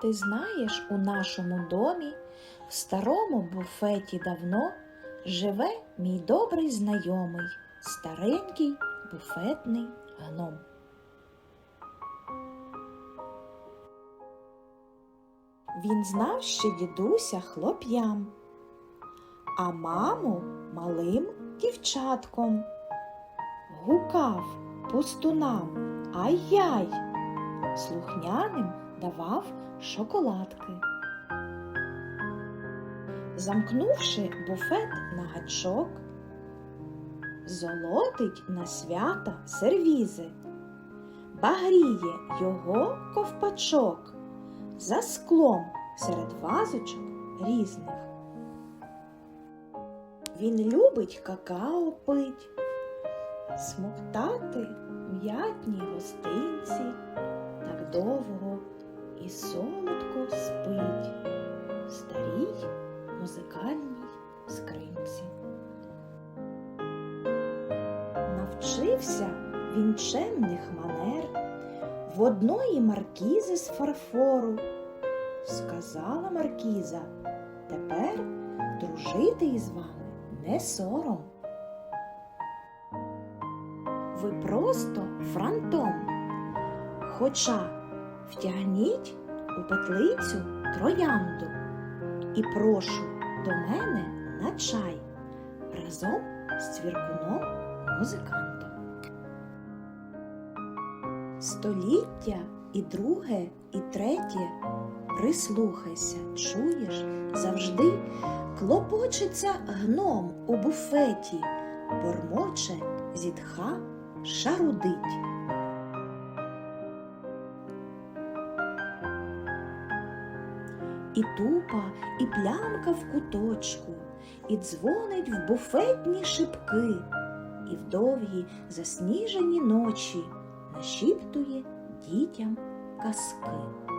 Ти знаєш, у нашому домі, в старому буфеті давно живе мій добрий знайомий, старенький буфетний гном. Він знав ще дідуся хлоп'ям, а маму малим дівчатком. Гукав пустунам ай-яй, слухняним давав шоколадки. Замкнувши буфет на гачок, золотить на свята сервізи, багріє його ковпачок за склом серед вазочок різних. Він любить какао пить, смоктати м'ятні гостинці, так довго солодко спить в старій музикальній скринці. Навчився він чемних манер в одної маркізи з фарфору. Сказала маркіза, тепер дружити із вами не сором. Ви просто франтом. Хоча втягніть у петлицю троянду і прошу до мене на чай разом з цвіркуном музикантом. Століття і друге, і третє. Прислухайся, чуєш, завжди клопочеться гном у буфеті, бормоче, зітха, шарудить. І тупа, і плямка в куточку, і дзвонить в буфетні шибки, і в довгі засніжені ночі нашіптує дітям казки.